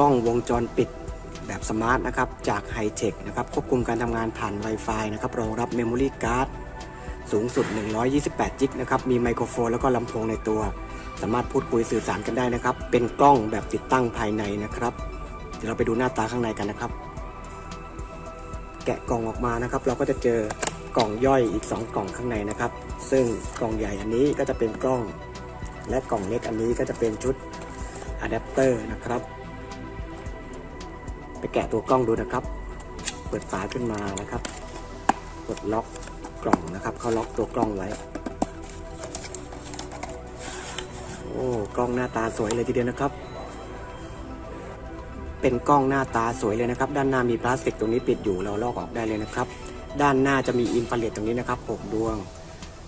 กล้องวงจรปิดแบบสมาร์ทนะครับจากไฮเทคนะครับควบคุมการทำงานผ่าน Wi-Fi นะครับรองรับเมมโมรี่การ์ดสูงสุด 128 จิกนะครับมีไมโครโฟนแล้วก็ลำโพงในตัว สามารถพูดคุยสื่อสารกันได้นะครับ เป็นกล้องแบบติดตั้งภายในนะครับ เดี๋ยวเราไปดูหน้าตาข้างในกันนะครับ แกะกล่องออกมานะครับ เราก็จะเจอกล่องย่อยอีก 2 กล่องข้างในนะครับ ซึ่งกล่องใหญ่อันนี้ก็จะเป็นกล้อง และกล่องเล็กอันนี้ก็จะเป็นชุดอะแดปเตอร์นะครับ แกะตัวกล้องดูนะครับ เปิดฝาขึ้นมานะครับกดล็อกกล่องนะครับ เขาล็อกตัวกล้องไว้ โอ้กล้องหน้าตาสวยเลยทีเดียวนะครับ เป็นกล้องหน้าตาสวยเลยนะครับ ด้านหน้ามีพลาสติกตรงนี้ปิดอยู่เราลอกออกได้เลยนะครับ ด้านหน้าจะมีอินฟราเรดตรงนี้นะครับ6ดวง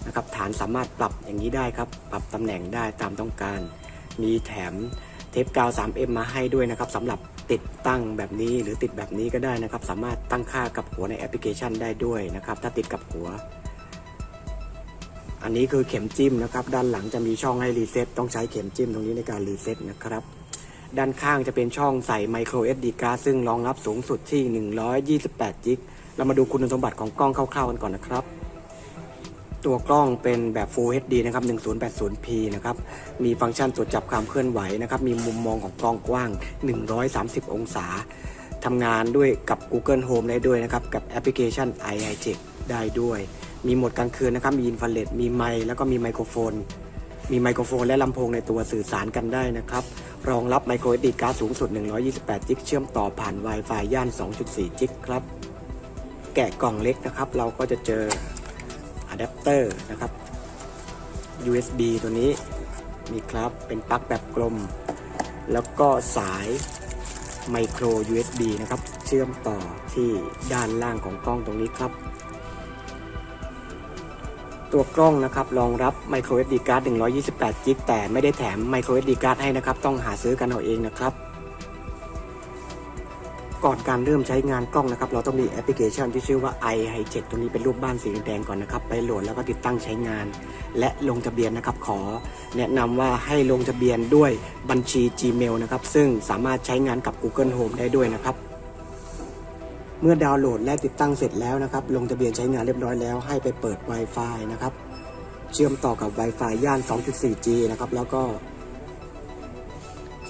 นะครับ ฐานสามารถปรับอย่างนี้ได้ครับ ปรับตำแหน่งได้ตามต้องการ มีแถม เทปกาว 3M มาให้ด้วยนะครับสำหรับติดตั้งแบบนี้หรือติดแบบนี้ก็ได้นะครับ สามารถตั้งค่ากับหัวในแอปพลิเคชันได้ด้วยนะครับ ถ้าติดกับหัว อันนี้คือเข็มจิ้มนะครับ ด้านหลังจะมีช่องให้รีเซ็ตต้องใช้เข็มจิ้มตรงนี้ในการรีเซ็ตนะครับ ด้านข้างจะเป็นช่องใส่ไมโคร SD card ซึ่งรองรับสูงสุดที่ 128จิกเรามาดูคุณสมบัติของกล้องคร่าวๆกันก่อนนะครับ ตัวกล้องเป็นแบบ Full HD นะครับ 1080p นะครับ มีฟังก์ชันตรวจจับความเคลื่อนไหวนะครับ มีมุมมองของกล้องกว้าง 130 องศา ทำงานด้วยกับ Google Home ได้ด้วยนะครับ กับแอปพลิเคชัน i i j e ได้ด้วย มีโหมดกลางคืนนะครับ มีอินฟราเรดมีไมค์แล้วก็มีไมโครโฟน มีไมโครโฟนและลำโพงในตัวสื่อสารกันได้นะครับ รองรับไมโคร SD การ์ดสูงสุด 128 จิก เชื่อมต่อผ่าน Wi-Fi ย่าน 2.4 จิกครับ แกะกล่องเล็กนะครับ เราก็จะเจอ แดปเตอร์นะครับ USB ตัวนี้มีครับเป็นปลั๊กแบบกลม แล้วก็สายไมโคร USB นะครับ เชื่อมต่อที่ด้านล่างของกล้องตรงนี้ครับ ตัวกล้องนะครับรองรับ micro SD card 128จิกแต่ไม่ได้แถม micro SD card ให้นะครับ ต้องหาซื้อกันเอาเองนะครับ ก่อนการเริ่มใช้งานกล้องนะครับ เราต้องมีแอปพลิเคชันที่ชื่อว่า i h i j e t ตัวนี้เป็นรูปบ้านสีแดงก่อนนะครับ ไปโหลดแล้วก็ติดตั้งใช้งาน และลงทะเบียนนะครับ ขอแนะนำว่าให้ลงทะเบียนด้วยบัญชี Gmail นะครับ ซึ่งสามารถใช้งานกับ Google Home ได้ด้วยนะครับ เมื่อดาวน์โหลดและติดตั้งเสร็จแล้วนะครับ ลงทะเบียนใช้งานเรียบร้อยแล้ว ให้ไปเปิด Wi-Fi นะครับ เชื่อมต่อกับ Wi-Fi ย่าน 2.4G นะครับ แล้วก็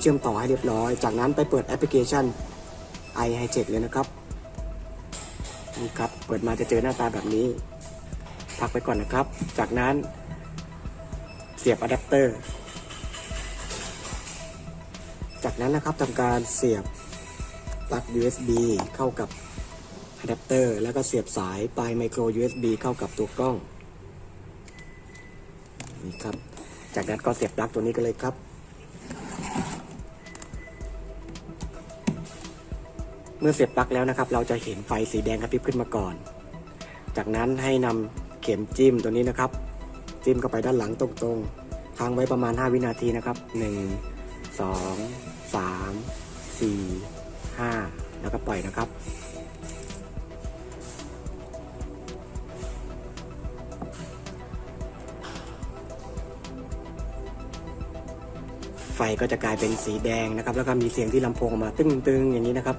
เชื่อมต่อให้เรียบร้อย จากนั้นไปเปิดแอปพลิเคชัน i h i j e t เลยนะครับนี่ครับ เปิดมาจะเจอหน้าตาแบบนี้ พักไปก่อนนะครับ จากนั้น เสียบอะแดปเตอร์ จากนั้นนะครับทำการเสียบปลั๊ก USB เข้ากับอะแดปเตอร์แล้วก็เสียบสายปลายไมโคร USB เข้ากับตัวกล้องนี่ครับ จากนั้นก็เสียบปลั๊กตัวนี้กันเลยครับ เมื่อเสียบปลั๊กแล้วนะครับ เราจะเห็นไฟสีแดงกระพริบขึ้นมาก่อน จากนั้นให้นำเข็มจิ้มตัวนี้นะครับ จิ้มเข้าไปด้านหลังตรงๆค้างไว้ประมาณ 5 วินาทีนะครับ 1 2 3 4 5 แล้วก็ปล่อยนะครับไฟก็จะกลายเป็นสีแดงนะครับ แล้วก็มีเสียงที่ลำโพงออกมาตึ้งๆอย่างนี้นะครับ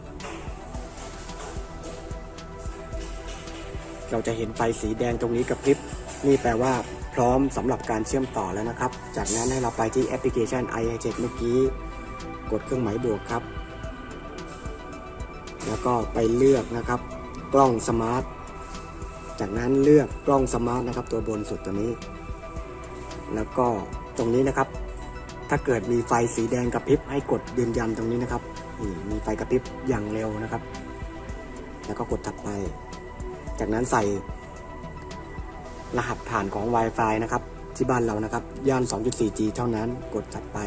เราจะเห็นไฟสีแดงตรงนี้กระพริบ นี่แปลว่าพร้อมสำหรับการเชื่อมต่อแล้วนะครับ จากนั้นให้เราไปที่แอปพลิเคชัน i i j e t เมื่อกี้ กดเครื่องหมายบวกครับ แล้วก็ไปเลือกนะครับ กล้องสมาร์ท จากนั้นเลือกกล้องสมาร์ทนะครับ ตัวบนสุดตัวนี้ แล้วก็ตรงนี้นะครับ ถ้าเกิดมีไฟสีแดงกระพริบให้กดยืนยันตรงนี้นะครับมีไฟกระพริบอย่างเร็วนะครับ แล้วก็กดถัดไป จากนั้นใส่รหัสผ่านของ Wi-Fi นะครับ ที่บ้านเรานะครับ ย่าน 2.4G เท่านั้นกดถัดไป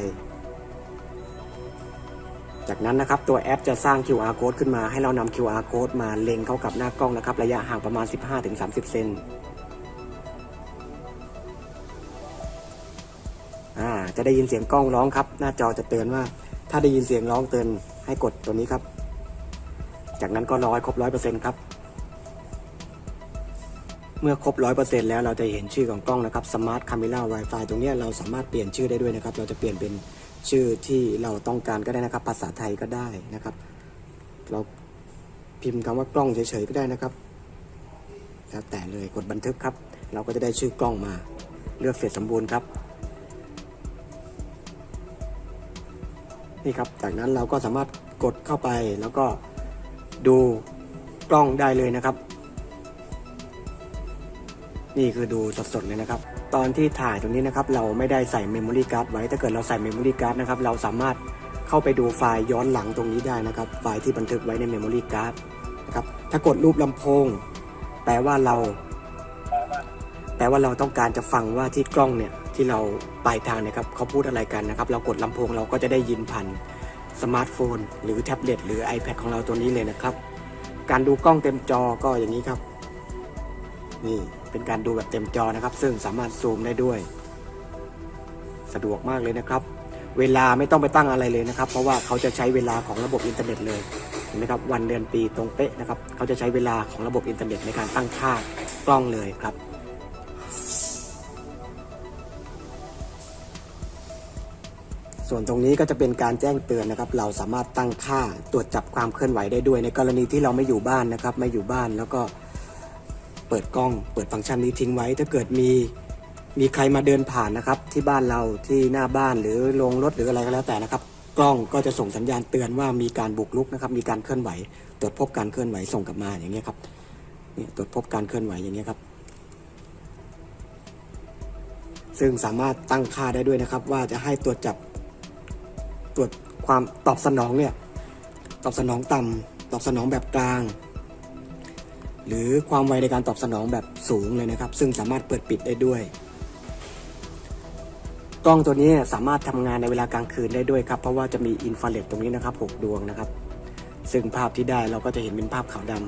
จากนั้นนะครับตัวแอปจะสร้าง QR code ขึ้นมาให้เรานำ QR code มาเล็งเข้ากับหน้ากล้องนะครับ ระยะห่างประมาณ 15-30 เซนอ่าจะได้ยินเสียงกล้องร้องครับ หน้าจอจะเตือนว่า ถ้าได้ยินเสียงร้องเตือนให้กดตัวนี้ครับ จากนั้นก็รอให้ครบ100%ครับ เมื่อครบ 100%แล้วเราจะเห็นชื่อของกล้องนะครับ Smart Camera Wi-Fi ตรงนี้เราสามารถเปลี่ยนชื่อได้ด้วยนะครับ เราจะเปลี่ยนเป็นชื่อที่เราต้องการก็ได้นะครับ ภาษาไทยก็ได้นะครับ เราพิมพ์คำว่ากล้องเฉยๆก็ได้นะครับแล้วแต่เลยกดบันทึกครับ เราก็จะได้ชื่อกล้องมา เลือกเสร็จสมบูรณ์ครับ นี่ครับ จากนั้นเราก็สามารถกดเข้าไปแล้วก็ดูกล้องได้เลยนะครับ นี่คือดูสดๆเลยนะครับ ตอนที่ถ่ายตรงนี้นะครับ เราไม่ได้ใส่เมมโมรี่การ์ดไว้ ถ้าเกิดเราใส่เมมโมรี่การ์ดนะครับ เราสามารถเข้าไปดูไฟล์ย้อนหลังตรงนี้ได้นะครับ ไฟล์ที่บันทึกไว้ในเมมโมรี่การ์ดนะครับ ถ้ากดรูปลำโพง แปลว่าเรา แปลว่าเราต้องการจะฟังว่าที่กล้องเนี่ยที่เราปลายทางนะครับเขาพูดอะไรกันนะครับ เรากดลำโพงเราก็จะได้ยินผ่านสมาร์ทโฟน หรือแท็บเล็ตหรือ iPad ของเราตัวนี้เลยนะครับ การดูกล้องเต็มจอก็อย่างนี้ครับ นี่ เป็นการดูแบบเต็มจอนะครับ ซึ่งสามารถซูมได้ด้วย สะดวกมากเลยนะครับ เวลาไม่ต้องไปตั้งอะไรเลยนะครับ เพราะว่าเขาจะใช้เวลาของระบบอินเทอร์เน็ตเลยเห็นไหมครับวันเดือนปีตรงเป๊ะนะครับ เขาจะใช้เวลาของระบบอินเทอร์เน็ตในการตั้งค่ากล้องเลยครับส่วนตรงนี้ก็จะเป็นการแจ้งเตือนนะครับ เราสามารถตั้งค่าตรวจจับความเคลื่อนไหวได้ด้วยในกรณีที่เราไม่อยู่บ้านนะครับ ไม่อยู่บ้านแล้วก็ เปิดกล้อง เปิดฟังก์ชันนี้ทิ้งไว้ ถ้าเกิดมีมีใครมาเดินผ่านนะครับ ที่บ้านเราที่หน้าบ้านหรือโรงรถหรืออะไรก็แล้วแต่นะครับ กล้องก็จะส่งสัญญาณเตือนว่ามีการบุกรุกนะครับ มีการเคลื่อนไหว ตรวจพบการเคลื่อนไหวส่งกลับมาอย่างเงี้ยครับนี่ตรวจพบการเคลื่อนไหวอย่างเงี้ยครับ ซึ่งสามารถตั้งค่าได้ด้วยนะครับ ว่าจะให้ตรวจจับตรวจความตอบสนองเนี่ยตอบสนองต่ำตอบสนองแบบกลาง หรือความไวในการตอบสนองแบบสูงเลยนะครับ ซึ่งสามารถเปิดปิดได้ด้วย กล้องตัวนี้สามารถทำงานในเวลากลางคืนได้ด้วยครับ เพราะว่าจะมีอินฟราเรดตรงนี้นะครับ 6 ดวงนะครับ ซึ่งภาพที่ได้เราก็จะเห็นเป็นภาพขาวดำ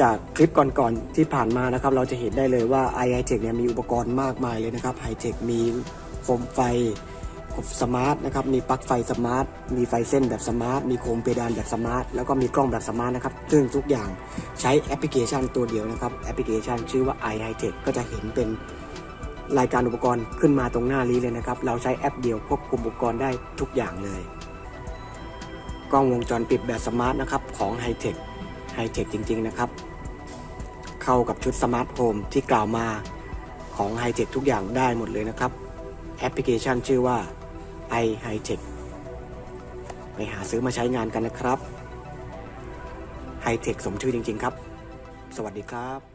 จากคลิปก่อนๆที่ผ่านมานะครับ เราจะเห็นได้เลยว่า i h t e c h เนี่ยมีอุปกรณ์มากมายเลยนะครับ High Tech มีโคมไฟ สมาร์ทนะครับ มีปลั๊กไฟสมาร์ท มีไฟเส้นแบบสมาร์ท มีโคมเพดานแบบสมาร์ท แล้วก็มีกล้องแบบสมาร์ทนะครับ ซึ่งทุกอย่างใช้แอปพลิเคชันตัวเดียวนะครับ แอปพลิเคชันชื่อว่า i h i Tech ก็จะเห็นเป็นรายการอุปกรณ์ขึ้นมาตรงหน้านี้เลยนะครับ เราใช้แอปเดียวควบคุมอุปกรณ์ได้ทุกอย่างเลย กล้องวงจรปิดแบบสมาร์ทนะครับของ h i Tech h i Tech จริง ๆ นะครับ เข้ากับชุดสมาร์ทโฮมที่กล่าวมาของ h i Tech ทุกอย่างได้หมดเลยนะครับ แอปพลิเคชันชื่อว่า i h i Tech ไปหาซื้อมาใช้งานกันนะครับ ไฮเทคสมชื่อจริง ๆ ครับ สวัสดีครับ